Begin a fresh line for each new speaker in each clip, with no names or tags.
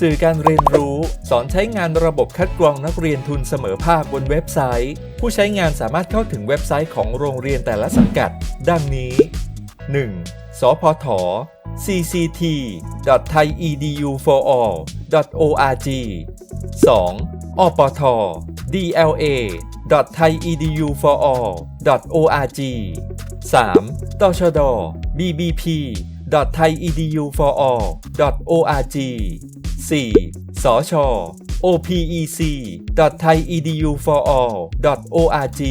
สื่อการเรียนรู้ สอนใช้งานระบบคัดกรองนักเรียนทุนเสมอภาคบนเว็บไซต์ ผู้ใช้งานสามารถเข้าถึงเว็บไซต์ของโรงเรียนแต่ละสังกัด ดังนี้ 1. สพท cct.thaieduforall.org 2. อปท dla.thaieduforall.org 3. ตชด bbp.thaieduforall.org 4. สช OPEC ThaiEDU for All .org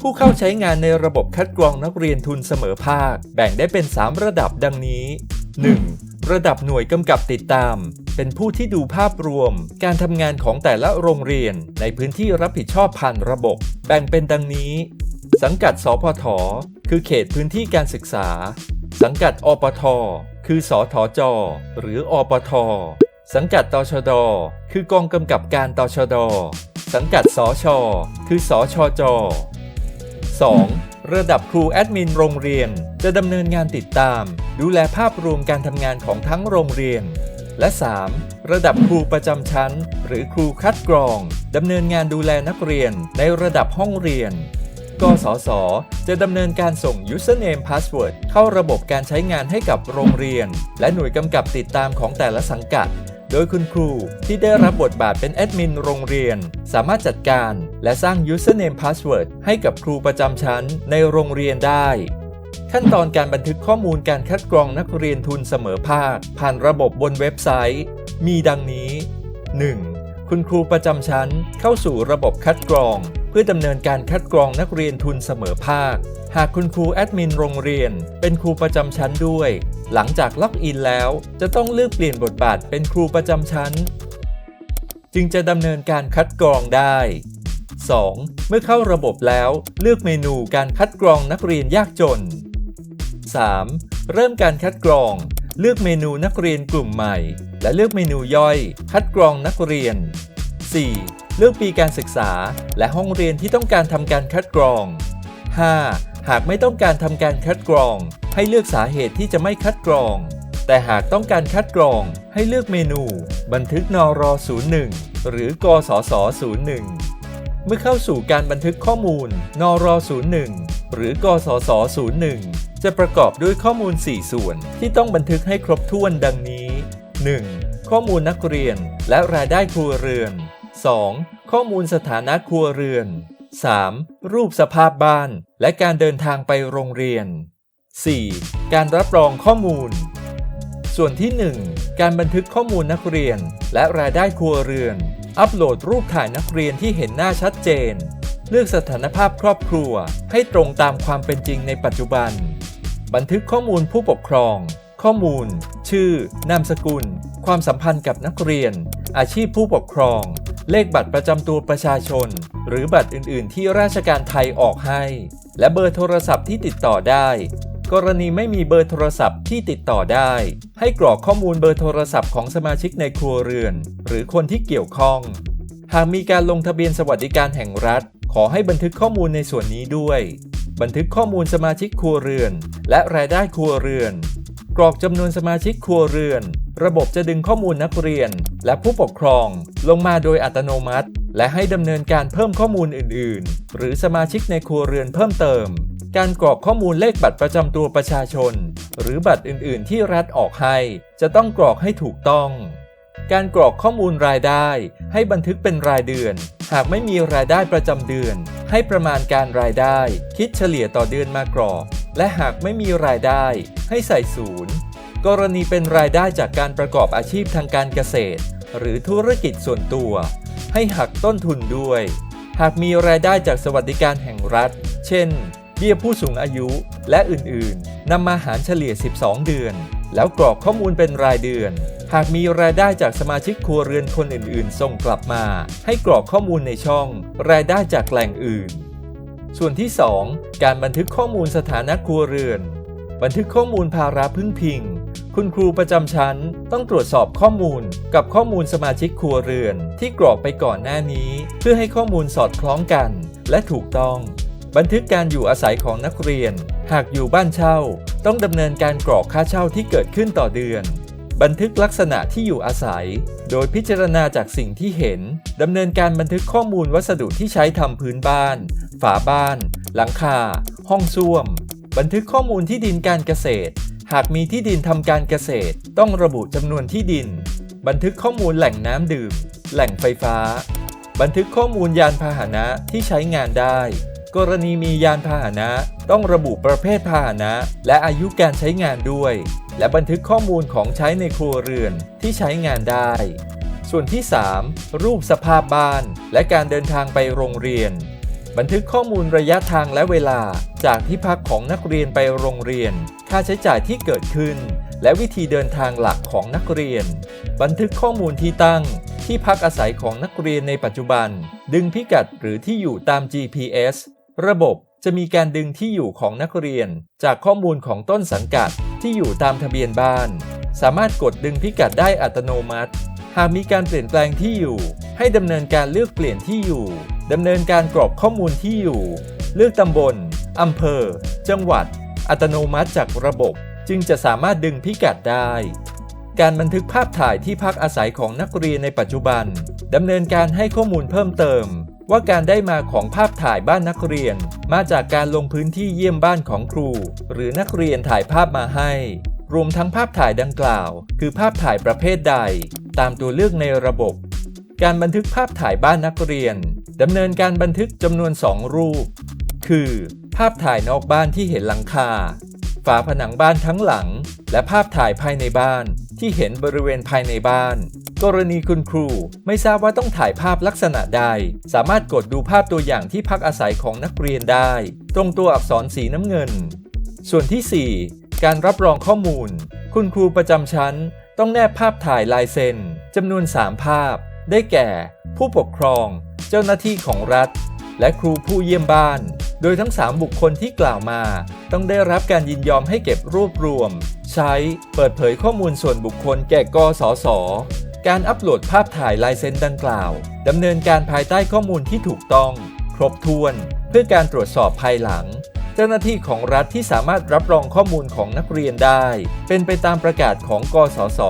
ผู้เข้าใช้งานในระบบคัดกรองนักเรียนทุนเสมอภาค แบ่งได้เป็น 3 ระดับดังนี้ 1. ระดับหน่วยกำกับติดตาม เป็นผู้ที่ดูภาพรวม การทำงานของแต่ละโรงเรียนในพื้นที่รับผิดชอบผ่านระบบ แบ่งเป็นดังนี้ สังกัด สพท คือเขตพื้นที่การศึกษา สังกัดอปท คือสทจหรืออปท สังกัดตชด คือกองกำกับการตชด สังกัดสช คือสชจ 2. ระดับครูแอดมินโรงเรียน จะดำเนินงานติดตาม ดูแลภาพรวมการทำงานของทั้งโรงเรียน และ 3. ระดับครูประจำชั้น หรือครูคัดกรองดำเนินงานดูแลนักเรียนในระดับห้องเรียนกสศจะดำเนินการส่ง username password เข้าระบบการใช้งานให้กับโรงเรียน และหน่วยกำกับติดตามของแต่ละสังกัด โดยคุณครูที่ได้รับบทบาทเป็นแอดมินโรงเรียน สามารถจัดการ และสร้าง username password ให้กับครูประจำชั้นในโรงเรียนได้ ขั้นตอนการบันทึกข้อมูลการคัดกรองนักเรียนทุนเสมอภาค ผ่านระบบบนเว็บไซต์ มีดังนี้ 1. คุณครูประจำชั้นเข้าสู่ระบบคัดกรอง เพื่อดำเนินการคัดกรองนักเรียนทุนเสมอภาค หากคุณครูแอดมินโรงเรียน เป็นครูประจำชั้นด้วย หลังจากล็อกอินแล้ว จะต้องเลือกเปลี่ยนบทบาทเป็นครูประจำชั้น จึงจะดำเนินการคัดกรองได้ 2. เมื่อเข้าระบบแล้วเลือกเมนูการคัดกรองนักเรียนยากจน 3. เริ่มการคัดกรอง เลือกเมนูนักเรียนกลุ่มใหม่ และเลือกเมนูย่อย คัดกรองนักเรียน 4. เลือกปีการศึกษา และห้องเรียนที่ต้องการทำการคัดกรอง 5. หากไม่ต้องการทำการคัดกรอง ให้เลือกสาเหตุที่จะไม่คัดกรอง แต่หากต้องการคัดกรอง ให้เลือกเมนู บันทึกนร01 หรือกสศ01 เมื่อเข้าสู่การบันทึกข้อมูลนร01 หรือกสศ01 จะประกอบด้วยข้อมูล 4 ส่วนที่ต้องบันทึกให้ครบถ้วนดังนี้ 1. ข้อมูลนักเรียน และรายได้ครัวเรือน 2. ข้อมูลสถานะครัวเรือน 3. รูปสภาพบ้าน และการเดินทางไปโรงเรียน 4. การรับรองข้อมูล ส่วนที่ 1 การบันทึกข้อมูลนักเรียน และรายได้ครัวเรือน อัปโหลดรูปถ่ายนักเรียนที่เห็นหน้าชัดเจน เลือกสถานภาพครอบครัว ให้ตรงตามความเป็นจริงในปัจจุบัน บันทึกข้อมูลผู้ปกครอง ข้อมูล ชื่อ นามสกุล ความสัมพันธ์กับนักเรียน อาชีพผู้ปกครอง เลขบัตรประจำตัวประชาชน หรือบัตรอื่น ๆ ที่ราชการไทยออกให้ และเบอร์โทรศัพท์ที่ติดต่อได้ กรณีไม่มีเบอร์โทรศัพท์ที่ติดต่อได้ ให้กรอกข้อมูลเบอร์โทรศัพท์ของสมาชิกในครัวเรือน หรือคนที่เกี่ยวข้อง หากมีการลงทะเบียนสวัสดิการแห่งรัฐ ขอให้บันทึกข้อมูลในส่วนนี้ด้วย บันทึกข้อมูลสมาชิกครัวเรือน และรายได้ครัวเรือน กรอกจำนวนสมาชิกครัวเรือน ระบบจะดึงข้อมูลนักเรียน และผู้ปกครองลงมาโดยอัตโนมัติ และให้ดำเนินการเพิ่มข้อมูลอื่น ๆ หรือสมาชิกในครัวเรือนเพิ่มเติม การกรอกข้อมูลเลขบัตรประจำตัวประชาชน หรือบัตรอื่น ๆ ที่รัฐออกให้ จะต้องกรอกให้ถูกต้อง การกรอกข้อมูลรายได้ ให้บันทึกเป็นรายเดือน หากไม่มีรายได้ประจำเดือน ให้ประมาณการรายได้ คิดเฉลี่ยต่อเดือนมากรอก และหากไม่มีรายได้ให้ใส่ศูนย์ กรณีเป็นรายได้จากการประกอบอาชีพทางการเกษตร หรือธุรกิจส่วนตัว ให้หักต้นทุนด้วย หากมีรายได้จากสวัสดิการแห่งรัฐ เช่น เบี้ยผู้สูงอายุและอื่นๆนำมาหารเฉลี่ย 12 เดือน แล้วกรอกข้อมูลเป็นรายเดือน หากมีรายได้จากสมาชิกครัวเรือนคนอื่นๆ ส่งกลับมา ให้กรอกข้อมูลในช่อง รายได้จากแหล่งอื่น ส่วนที่ 2 การบันทึกข้อมูลสถานะครัวเรือน บันทึกข้อมูลภาระพึ่งพิง คุณครูประจำชั้นต้องตรวจสอบข้อมูลกับข้อมูลสมาชิกครัวเรือน ที่กรอกไปก่อนหน้านี้ เพื่อให้ข้อมูลสอดคล้องกัน และถูกต้อง บันทึกการอยู่อาศัยของนักเรียน หากอยู่บ้านเช่า ต้องดำเนินการกรอกค่าเช่าที่เกิดขึ้นต่อเดือน บันทึกลักษณะที่อยู่อาศัย โดยพิจารณาจากสิ่งที่เห็น ดำเนินการบันทึกข้อมูลวัสดุที่ใช้ทำพื้นบ้าน ฝาบ้าน หลังคา ห้องส้วม บันทึกข้อมูลที่ดินการเกษตร หากมีที่ดินทำการเกษตร ต้องระบุจำนวนที่ดิน บันทึกข้อมูลแหล่งน้ำดื่ม แหล่งไฟฟ้า บันทึกข้อมูลยานพาหนะที่ใช้งานได้ กรณีมียานพาหนะ ต้องระบุประเภทพาหนะ และอายุการใช้งานด้วย และบันทึกข้อมูลของใช้ในครัวเรือนที่ใช้งานได้ ส่วนที่ 3 รูปสภาพบ้าน และการเดินทางไปโรงเรียน บันทึกข้อมูลระยะทางและเวลาจากที่พักของนักเรียนไปโรงเรียน ค่าใช้จ่ายที่เกิดขึ้น และวิธีเดินทางหลักของนักเรียน บันทึกข้อมูลที่ตั้งที่พักอาศัยของนักเรียนในปัจจุบัน ดึงพิกัดหรือที่อยู่ตาม GPS ระบบจะมีการดึงที่อยู่ของนักเรียน จากข้อมูลของต้นสังกัดที่อยู่ตามทะเบียนบ้าน สามารถกดดึงพิกัดได้อัตโนมัติ หากมีการเปลี่ยนแปลงที่อยู่ ให้ดำเนินการเลือกเปลี่ยนที่อยู่ดำเนินการกรอกข้อมูลที่อยู่ เลือกตำบลอำเภอ จังหวัด อัตโนมัติจากระบบ จึงจะสามารถดึงพิกัดได้ การบันทึกภาพถ่ายที่พักอาศัยของนักเรียนในปัจจุบันดำเนินการให้ข้อมูลเพิ่มเติม ว่าการได้มาของภาพถ่ายบ้านนักเรียน มาจากการลงพื้นที่เยี่ยมบ้านของครู หรือนักเรียนถ่ายภาพมาให้ รวมทั้งภาพถ่ายดังกล่าว คือภาพถ่ายประเภทใด ตามตัวเลือกในระบบ การบันทึกภาพถ่ายบ้านนักเรียนดำเนินการบันทึกจำนวน 2 รูป คือ ภาพถ่ายนอกบ้านที่เห็นหลังคา ฝาผนังบ้านทั้งหลัง และภาพถ่ายภายในบ้านที่เห็นบริเวณภายในบ้าน กรณีคุณครู ไม่ทราบว่าต้องถ่ายภาพลักษณะใด สามารถกดดูภาพตัวอย่างที่พักอาศัยของนักเรียนได้ ตรงตัวอักษรสีน้ำเงิน ส่วนที่ 4 การรับรองข้อมูล คุณครูประจำชั้น ต้องแนบภาพถ่ายลายเซ็นจำนวน 3 ภาพ ได้แก่ ผู้ปกครอง เจ้าหน้าที่ของรัฐ และครูผู้เยี่ยมบ้าน โดยทั้ง 3 บุคคลที่กล่าวมา ต้องได้รับการยินยอมให้เก็บรวบรวม ใช้เปิดเผยข้อมูลส่วนบุคคลแก่กสศ การอัปโหลดภาพถ่ายลายเซ็นดังกล่าวดำเนินการภายใต้ข้อมูลที่ถูกต้อง ครบถ้วน เพื่อการตรวจสอบภายหลัง เจ้าหน้าที่ของรัฐที่สามารถรับรองข้อมูลของนักเรียนได้ เป็นไปตามประกาศของกสศ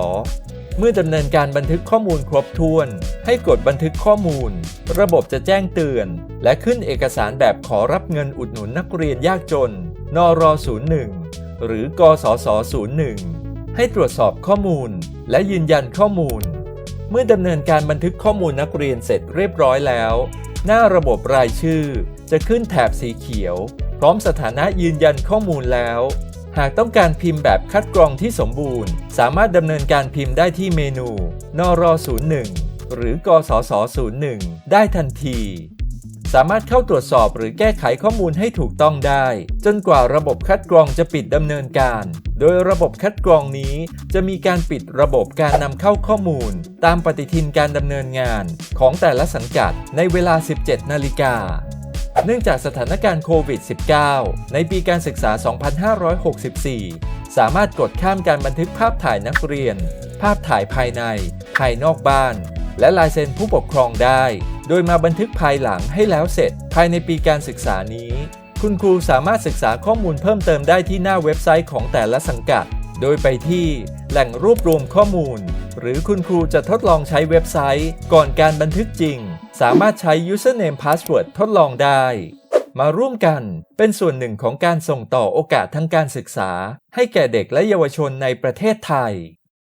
เมื่อดำเนินการบันทึกข้อมูลครบถ้วน ให้กดบันทึกข้อมูล ระบบจะแจ้งเตือน และขึ้นเอกสารแบบขอรับเงินอุดหนุนนักเรียนยากจน นร01 หรือกสศ01 ให้ตรวจสอบข้อมูล และยืนยันข้อมูล เมื่อดำเนินการบันทึกข้อมูลนักเรียนเสร็จเรียบร้อยแล้ว หน้าระบบรายชื่อ จะขึ้นแถบสีเขียว พร้อมสถานะยืนยันข้อมูลแล้ว หากต้องการพิมพ์แบบคัดกรองที่สมบูรณ์ สามารถดำเนินการพิมพ์ได้ที่เมนู นร01หรือกสศ01ได้ทันที สามารถเข้าตรวจสอบหรือแก้ไขข้อมูลให้ถูกต้องได้ จนกว่าระบบคัดกรองจะปิดดำเนินการ โดยระบบคัดกรองนี้จะมีการปิดระบบการนำเข้าข้อมูล ตามปฏิทินการดำเนินงานของแต่ละสังกัดในเวลา 17 นาฬิกาเนื่องจากสถานการณ์โควิด -19 ในปีการศึกษา 2564 สามารถกดข้ามการบันทึกภาพถ่ายนักเรียน ภาพถ่ายภายใน ภายนอกบ้าน และลายเซ็นผู้ปกครองได้ โดยมาบันทึกภายหลังให้แล้วเสร็จ ภายในปีการศึกษานี้ คุณครูสามารถศึกษาข้อมูลเพิ่มเติมได้ที่หน้าเว็บไซต์ของแต่ละสังกัด โดยไปที่แหล่งรวบรวมข้อมูล หรือคุณครูจะทดลองใช้เว็บไซต์ ก่อนการบันทึกจริง สามารถใช้ username password ทดลองได้ มาร่วมกันเป็นส่วนหนึ่งของการส่งต่อโอกาสทางการศึกษา ให้แก่เด็กและเยาวชนในประเทศไทย